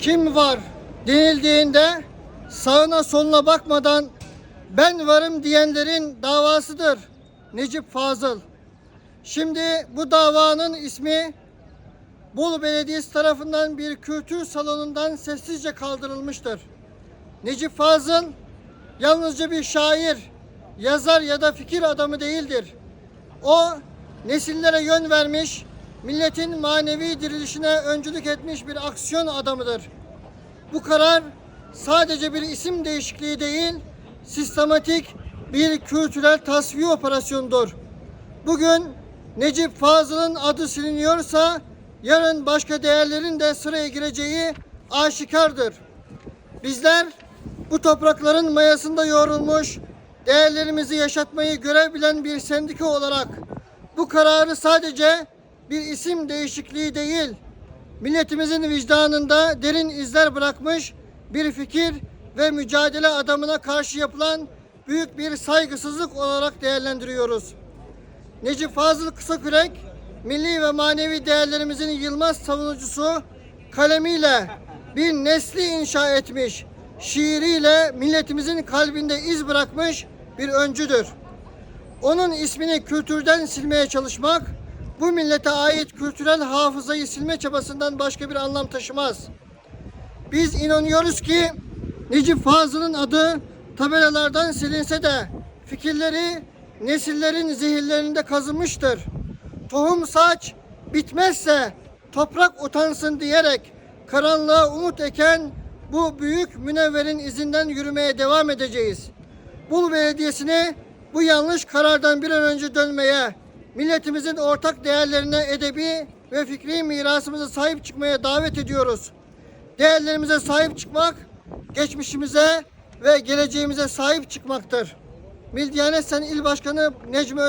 kim var denildiğinde sağına soluna bakmadan ben varım diyenlerin davasıdır Necip Fazıl. Şimdi bu davanın ismi Bolu Belediyesi tarafından bir kültür salonundan sessizce kaldırılmıştır. Necip Fazıl yalnızca bir şair, yazar ya da fikir adamı değildir. O nesillere yön vermiş, milletin manevi dirilişine öncülük etmiş bir aksiyon adamıdır. Bu karar sadece bir isim değişikliği değil, sistematik bir kültürel tasfiye operasyonudur. Bugün Necip Fazıl'ın adı siliniyorsa yarın başka değerlerin de sıraya gireceği aşikardır. Bizler bu toprakların mayasında yoğrulmuş, değerlerimizi yaşatmayı görev bir sendika olarak bu kararı sadece bir isim değişikliği değil, milletimizin vicdanında derin izler bırakmış bir fikir ve mücadele adamına karşı yapılan büyük bir saygısızlık olarak değerlendiriyoruz. Necip Fazıl Kısakürek, milli ve manevi değerlerimizin yılmaz savunucusu, kalemiyle bir nesli inşa etmiş, şiiriyle milletimizin kalbinde iz bırakmış bir öncüdür. Onun ismini kültürden silmeye çalışmak, bu millete ait kültürel hafızayı silme çabasından başka bir anlam taşımaz. Biz inanıyoruz ki Necip Fazıl'ın adı tabelalardan silinse de fikirleri nesillerin zihirlerinde kazınmıştır. Tohum saç bitmezse toprak utansın diyerek karanlığa umut eken bu büyük münevverin izinden yürümeye devam edeceğiz. Bolu Belediyesi'ni bu yanlış karardan bir an önce dönmeye, milletimizin ortak değerlerine edebi ve fikri mirasımıza sahip çıkmaya davet ediyoruz. Değerlerimize sahip çıkmak, geçmişimize ve geleceğimize sahip çıkmaktır. Mildiyanet Sen İl Başkanı Necmi Öz